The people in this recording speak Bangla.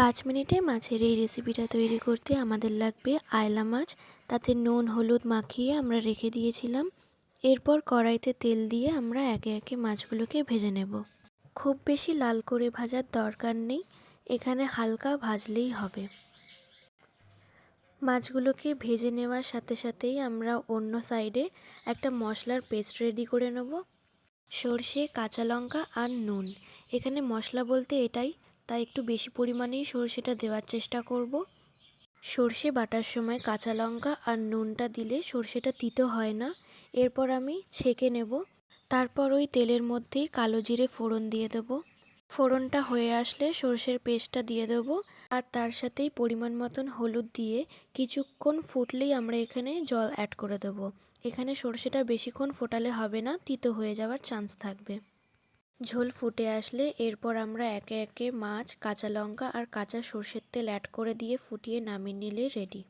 পাঁচ মিনিটে মাছের এই রেসিপিটা তৈরি করতে আমাদের লাগবে আয়লা মাছ। তাতে নুন, হলুদ মাখিয়ে আমরা রেখে দিয়েছিলাম। এরপর কড়াইতে তেল দিয়ে আমরা একে একে মাছগুলোকে ভেজে নেব। খুব বেশি লাল করে ভাজার দরকার নেই, এখানে হালকা ভাজলেই হবে। মাছগুলোকে ভেজে নেওয়ার সাথে সাথেই আমরা অন্য সাইডে একটা মশলার পেস্ট রেডি করে নেব। সর্ষে, কাঁচা লঙ্কা আর নুন। এখানে মশলা বলতে এটাই তাই একটু বেশি পরিমাণেই সর্ষেটা দেওয়ার চেষ্টা করব। সর্ষে বাটার সময় কাঁচা লঙ্কা আর নুনটা দিলে সর্ষেটা তিতো হয় না। এরপর আমি ছেঁকে নেব। তারপর ওই তেলের মধ্যেই কালো জিরে ফোড়ন দিয়ে দেবো। ফোড়নটা হয়ে আসলে সর্ষের পেস্টটা দিয়ে দেবো আর তার সাথেই পরিমাণ মতন হলুদ দিয়ে কিছুক্ষণ ফুটলেই আমরা এখানে জল অ্যাড করে দেবো। এখানে সর্ষেটা বেশিক্ষণ ফোটালে হবে না, তিতো হয়ে যাওয়ার চান্স থাকবে। ঝোল ফুটে আসলে এরপর আমরা একে একে মাছ, কাঁচা লঙ্কা আর কাঁচা সর্ষের তেল অ্যাড করে দিয়ে ফুটিয়ে নামিয়ে নিলে রেডি